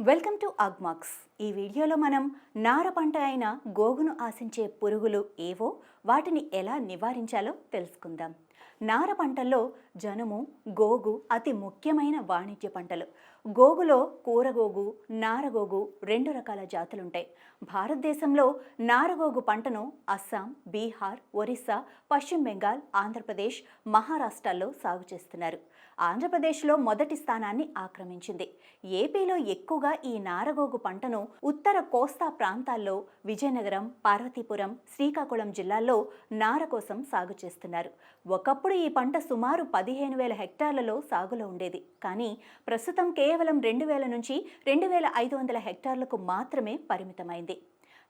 Welcome to Agmax. ఈ వీడియోలో మనం నార పంట అయిన గోగును ఆశించే పురుగులు ఏవో వాటిని ఎలా నివారించాలో తెలుసుకుందాం. నార పంటల్లో జనుము గోగు అతి ముఖ్యమైన వాణిజ్య పంటలు. గోగులో కూరగోగు నారగోగు రెండు రకాల జాతులుంటాయి. భారతదేశంలో నారగోగు పంటను అస్సాం బీహార్ ఒరిస్సా పశ్చిమ బెంగాల్ ఆంధ్రప్రదేశ్ మహారాష్ట్రాల్లో సాగు చేస్తున్నారు. ఆంధ్రప్రదేశ్లో మొదటి స్థానాన్ని ఆక్రమించింది. ఏపీలో ఎక్కువగా ఈ నారగోగు పంటను ఉత్తర కోస్తా ప్రాంతాల్లో విజయనగరం పార్వతీపురం శ్రీకాకుళం జిల్లాల్లో నార కోసం సాగు చేస్తున్నారు. ఒకప్పుడు ఈ పంట సుమారు పదిహేను వేల హెక్టార్లలో సాగులో ఉండేది. కానీ ప్రస్తుతం కేవలం రెండు వేల నుంచి రెండు వేల ఐదు వందల హెక్టార్లకు మాత్రమే పరిమితమైంది.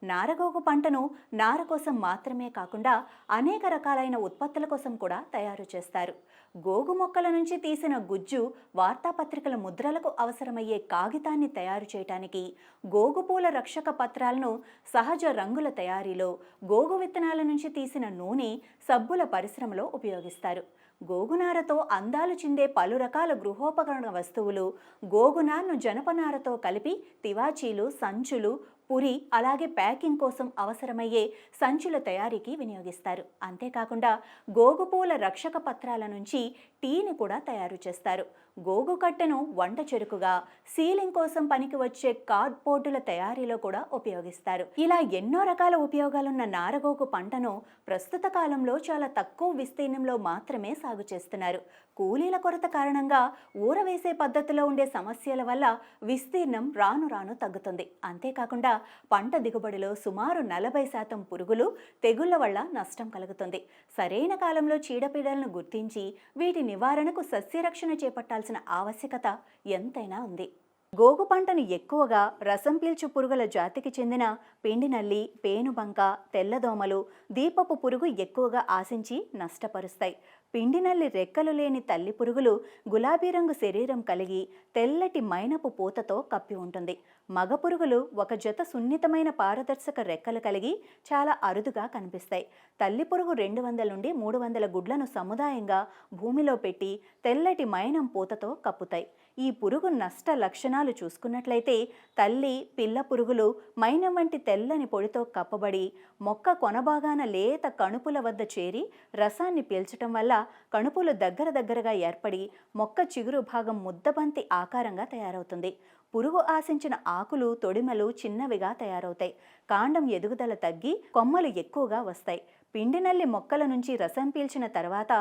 నారగోగు పంటను నార కోసం మాత్రమే కాకుండా అనేక రకాలైన ఉత్పత్తుల కోసం కూడా తయారు చేస్తారు. గోగు మొక్కల నుంచి తీసిన గుజ్జు వార్తాపత్రికల ముద్రలకు అవసరమయ్యే కాగితాన్ని తయారు చేయటానికి గోగుపూల రక్షక పత్రాలను సహజ రంగుల తయారీలో గోగు విత్తనాల నుంచి తీసిన నూనె సబ్బుల పరిశ్రమలో ఉపయోగిస్తారు. గోగునారతో అందాలు చిందే పలు రకాల గృహోపకరణ వస్తువులు గోగునార్ను జనపనారతో కలిపి తివాచీలు సంచులు పురి అలాగే ప్యాకింగ్ కోసం అవసరమయ్యే సంచుల తయారీకి వినియోగిస్తారు. అంతేకాకుండా గోగుపూల రక్షక పత్రాల నుంచి టీని కూడా తయారు చేస్తారు. గోగు కట్టెను వంట చెరుకుగా సీలింగ్ కోసం పనికి వచ్చే కార్డ్బోర్డుల తయారీలో కూడా ఉపయోగిస్తారు. ఇలా ఎన్నో రకాల ఉపయోగాలున్న నారగోగు పంటను ప్రస్తుత కాలంలో చాలా తక్కువ విస్తీర్ణంలో మాత్రమే సాగు చేస్తున్నారు. కూలీల కొరత కారణంగా ఊరవేసే పద్ధతిలో ఉండే సమస్యల వల్ల విస్తీర్ణం రాను రాను తగ్గుతుంది. అంతేకాకుండా పంట దిగుబడిలో సుమారు నలభై శాతం పురుగులు తెగుళ్ళ వల్ల నష్టం కలుగుతుంది. సరైన కాలంలో చీడపీడలను గుర్తించి వీటి నివారణకు సస్యరక్షణ చేపట్టాల్సిన ఆవశ్యకత ఎంతైనా ఉంది. గోగు పంటను ఎక్కువగా రసం పీల్చు పురుగుల జాతికి చెందిన పిండి నల్లి పేనుబంక తెల్లదోమలు దీపపు పురుగు ఎక్కువగా ఆశించి నష్టపరుస్తాయి. పిండి నల్లి రెక్కలు లేని తల్లి పురుగులు గులాబీ రంగు శరీరం కలిగి తెల్లటి మైనపు పూతతో కప్పి ఉంటుంది. మగ పురుగులు ఒక జత సున్నితమైన పారదర్శక రెక్కలు కలిగి చాలా అరుదుగా కనిపిస్తాయి. తల్లి పురుగు రెండు వందల నుండి మూడు వందల గుడ్లను సముదాయంగా భూమిలో పెట్టి తెల్లటి మైనం పూతతో కప్పుతాయి. ఈ పురుగు నష్ట లక్షణాలు చూసుకున్నట్లయితే తల్లి పిల్ల పురుగులు మైనం వంటి తెల్లని పొడితో కప్పబడి మొక్క కొనభాగాన లేత కణుపుల వద్ద చేరి రసాన్ని పీల్చటం వల్ల కణుపులు దగ్గర దగ్గరగా ఏర్పడి మొక్క చిగురు భాగం ముద్దబంతి ఆకారంగా తయారవుతుంది. పురుగు ఆశించిన ఆకులు తొడిమలు చిన్నవిగా తయారవుతాయి. కాండం ఎదుగుదల తగ్గి కొమ్మలు ఎక్కువగా వస్తాయి. పిండి నల్లి మొక్కల నుంచి రసం పీల్చిన తర్వాత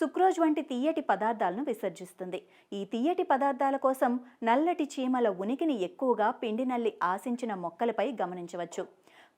సుక్రోజ్ వంటి తీయటి పదార్థాలను విసర్జిస్తుంది. ఈ తీయటి పదార్థాల కోసం నల్లటి చీమల ఉనికిని ఎక్కువగా పిండి నల్లి ఆశించిన మొక్కలపై గమనించవచ్చు.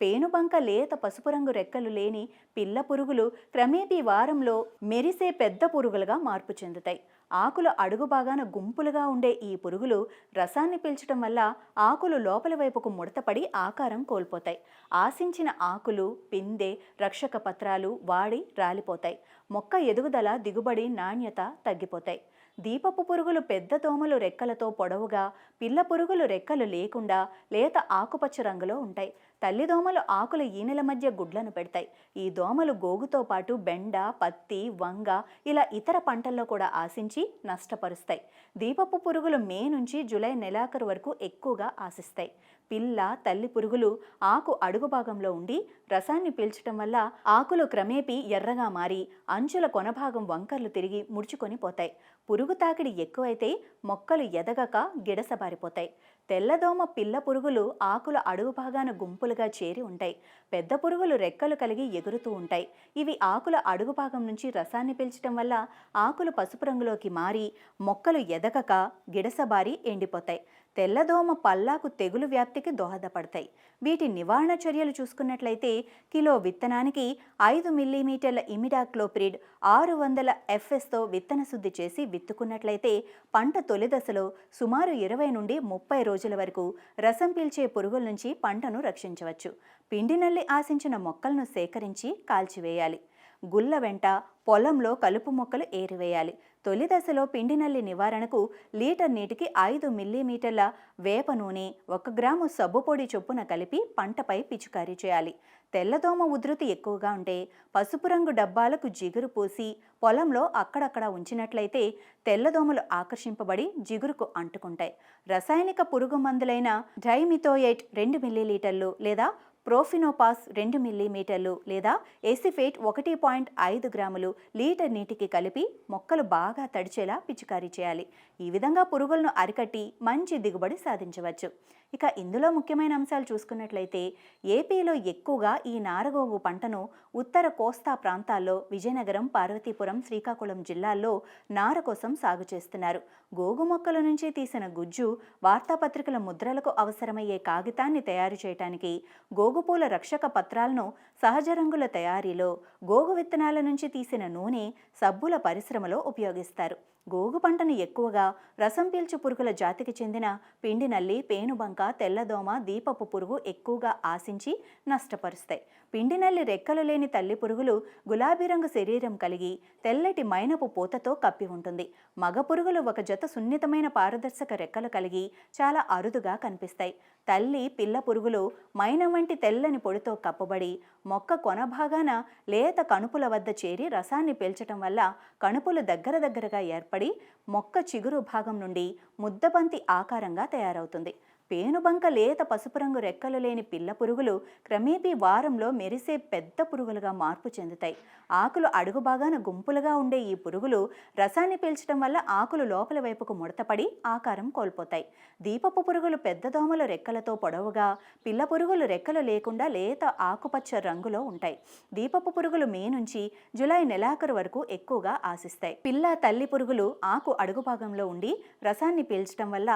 పేనుబంక లేత పసుపు రంగు రెక్కలు లేని పిల్ల పురుగులు క్రమేపీ వారంలో మెరిసే పెద్ద పురుగులుగా మార్పు చెందుతాయి. ఆకుల అడుగు భాగాన గుంపులుగా ఉండే ఈ పురుగులు రసాన్ని పీల్చడం వల్ల ఆకులు లోపలి వైపుకు ముడతపడి ఆకారం కోల్పోతాయి. ఆశించిన ఆకులు పిందె రక్షక పత్రాలు వాడి రాలిపోతాయి. మొక్క ఎదుగుదల దిగుబడి నాణ్యత తగ్గిపోతాయి. దీపపు పురుగులు పెద్ద దోమలు రెక్కలతో పొడవుగా పిల్ల పురుగులు రెక్కలు లేకుండా లేత ఆకుపచ్చ రంగులో ఉంటాయి. తల్లి దోమలు ఆకుల ఈనెల మధ్య గుడ్లను పెడతాయి. ఈ దోమలు గోగుతో పాటు బెండ పత్తి వంగ ఇలా ఇతర పంటల్లో కూడా ఆశించి నష్టపరుస్తాయి. దీపపు పురుగులు మే నుంచి జూలై నెలాఖరు వరకు ఎక్కువగా ఆశిస్తాయి. పిల్ల తల్లి పురుగులు ఆకు అడుగు భాగంలో ఉండి రసాన్ని పీల్చటం వల్ల ఆకులు క్రమేపీ ఎర్రగా మారి అంచుల కొనభాగం వంకర్లు తిరిగి ముడుచుకొని పోతాయి. పురుగు తాకిడి ఎక్కువైతే మొక్కలు ఎదగక గిడసబారిపోతాయి తెల్లదోమ పిల్ల పురుగులు ఆకుల అడుగు భాగాన గుంపులుగా చేరి ఉంటాయి. పెద్ద పురుగులు రెక్కలు కలిగి ఎగురుతూ ఉంటాయి. ఇవి ఆకుల అడుగు భాగం నుంచి రసాన్ని పీల్చడం వల్ల ఆకులు పసుపు రంగులోకి మారి మొక్కలు ఎదగక గిడసబారి ఎండిపోతాయి. తెల్లదోమ పల్లాకు తెగులు వ్యాప్తికి దోహదపడతాయి. వీటి నివారణ చర్యలు చూసుకున్నట్లయితే కిలో విత్తనానికి ఐదు మిల్లీమీటర్ల ఇమిడాక్లోప్రిడ్ ఆరు వందల ఎఫ్ఎస్తో విత్తన శుద్ధి చేసి విత్తుకున్నట్లయితే పంట తొలి దశలో సుమారు ఇరవై నుండి ముప్పై రోజుల వరకు రసం పీల్చే పురుగుల నుంచి పంటను రక్షించవచ్చు. పిండి నల్లి ఆశించిన మొక్కలను సేకరించి కాల్చివేయాలి. గుల్ల వెంట పొలంలో కలుపు మొక్కలు ఏరివేయాలి. తొలి దశలో పిండి నల్లి నివారణకు లీటర్ నీటికి ఐదు మిల్లీమీటర్ల వేప నూనె ఒక గ్రాము సబ్బు పొడి చొప్పున కలిపి పంటపై పిచికారీ చేయాలి. తెల్లదోమ ఉధృతి ఎక్కువగా ఉంటే పసుపు రంగు డబ్బాలకు జిగురు పోసి పొలంలో అక్కడక్కడ ఉంచినట్లయితే తెల్లదోమలు ఆకర్షింపబడి జిగురుకు అంటుకుంటాయి. రసాయనిక పురుగు మందులైన డైమిథోయేట్ రెండు మిల్లీలీటర్లు లేదా ప్రోఫినోపాస్ రెండు మిల్లీమీటర్లు లేదా ఎసిఫేట్ ఒకటి పాయింట్ ఐదు గ్రాములు లీటర్ నీటికి కలిపి మొక్కలు బాగా తడిచేలా పిచికారీ చేయాలి. ఈ విధంగా పురుగులను అరికట్టి మంచి దిగుబడి సాధించవచ్చు. ఇక ఇందులో ముఖ్యమైన అంశాలు చూసుకున్నట్లయితే ఏపీలో ఎక్కువగా ఈ నారగోగు పంటను ఉత్తర కోస్తా ప్రాంతాల్లో విజయనగరం పార్వతీపురం శ్రీకాకుళం జిల్లాల్లో నార కోసం సాగు చేస్తున్నారు. గోగు మొక్కల నుంచి తీసిన గుజ్జు వార్తాపత్రికల ముద్రలకు అవసరమయ్యే కాగితాన్ని తయారు చేయటానికి గోగుపూల రక్షక పత్రాలను సహజ రంగుల తయారీలో గోగు విత్తనాల నుంచి తీసిన నూనె సబ్బుల పరిశ్రమలో ఉపయోగిస్తారు. గోగు పంటను ఎక్కువగా రసం పీల్చు పురుగుల జాతికి చెందిన పిండి నల్లి పేనుబంక తెల్లదోమ దీపపు పురుగు ఎక్కువగా ఆశించి నష్టపరుస్తాయి. పిండి నల్లి రెక్కలు లేని తల్లి పురుగులు గులాబీ రంగు శరీరం కలిగి తెల్లటి మైనపు పూతతో కప్పి ఉంటుంది. మగ పురుగులు ఒక జత సున్నితమైన పారదర్శక రెక్కలు కలిగి చాలా అరుదుగా కనిపిస్తాయి. తల్లి పిల్ల పురుగులు మైన వంటి తెల్లని పొడితో కప్పబడి మొక్క కొన భాగాన లేత కణుపుల వద్ద చేరి రసాన్ని పీల్చటం వల్ల కణుపులు దగ్గర దగ్గరగా ఏర్పడి మొక్క చిగురు భాగం నుండి ముద్దబంతి ఆకారంగా తయారవుతుంది. పేనుబంక లేత పసుపు రంగు రెక్కలు లేని పిల్ల పురుగులు క్రమేపీ వారంలో మెరిసే పెద్ద పురుగులుగా మార్పు చెందుతాయి. ఆకులు అడుగు భాగాన గుంపులుగా ఉండే ఈ పురుగులు రసాన్ని పీల్చడం వల్ల ఆకులు లోపల వైపుకు ముడతపడి ఆకారం కోల్పోతాయి. దీపపు పురుగులు పెద్ద దోమల రెక్కలతో పొడవుగా పిల్ల పురుగులు రెక్కలు లేకుండా లేత ఆకుపచ్చ రంగులో ఉంటాయి. దీపపు పురుగులు మే నుంచి జులై నెలాఖరు వరకు ఎక్కువగా ఆశిస్తాయి. పిల్ల తల్లి పురుగులు ఆకు అడుగు భాగంలో ఉండి రసాన్ని పీల్చడం వల్ల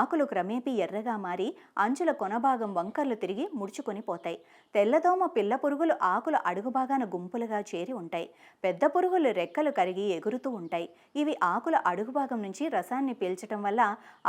ఆకులు క్రమేపీ ఎర్రగా మారి అంచుల కొనభాగం వంకర్లు తిరిగి ముడుచుకొని పోతాయి. తెల్లదోమ పిల్ల పురుగులు ఆకుల అడుగుభాగాన గుంపులుగా చేరి ఉంటాయి. పెద్ద పురుగులు రెక్కలు కరిగి ఎగురుతూ ఉంటాయి. ఇవి ఆకుల అడుగుభాగం నుంచి రసాన్ని పీల్చటం వల్ల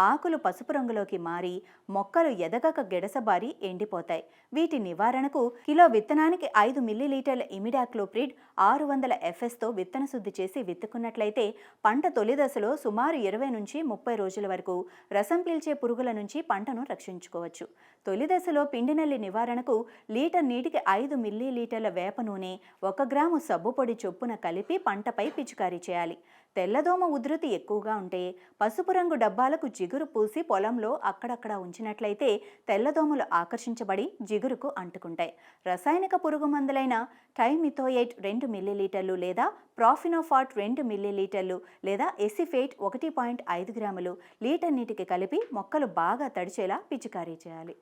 ఆకులు పసుపు రంగులోకి మారి మొక్కలు ఎదగక గెడసబారి ఎండిపోతాయి. వీటి నివారణకు కిలో విత్తనానికి ఐదు మిల్లీలీటర్ల ఇమిడాక్లోప్రిడ్ ఆరు వందల ఎఫ్ఎస్తో విత్తన శుద్ధి చేసి విత్తుకున్నట్లయితే పంట తొలి దశలో సుమారు ఇరవై నుంచి ముప్పై రోజుల వరకు రసం పీల్చే పురుగుల నుంచి పంటను రక్షించుకోవచ్చు. తొలి దశలో పిండి నల్లి నివారణకు లీటర్ నీటికి ఐదు మిల్లీ లీటర్ల వేప నూనె ఒక గ్రాము సబ్బు పొడి చొప్పున కలిపి పంటపై పిచికారీ చేయాలి. తెల్లదోమ ఉధృతి ఎక్కువగా ఉంటే పసుపు రంగు డబ్బాలకు జిగురు పూసి పొలంలో అక్కడక్కడ ఉంచినట్లయితే తెల్లదోమలు ఆకర్షించబడి జిగురుకు అంటుకుంటాయి. రసాయనిక పురుగు మందులైన టైమిథోయేట్ రెండు మిల్లీలీటర్లు లేదా ప్రాఫినోఫాట్ రెండు మిల్లీలీటర్లు లేదా ఎసిఫేట్ ఒకటి పాయింట్ ఐదు గ్రాములు లీటర్ నీటికి కలిపి మొక్కలు బాగా తడిచేలా పిచికారీ చేయాలి.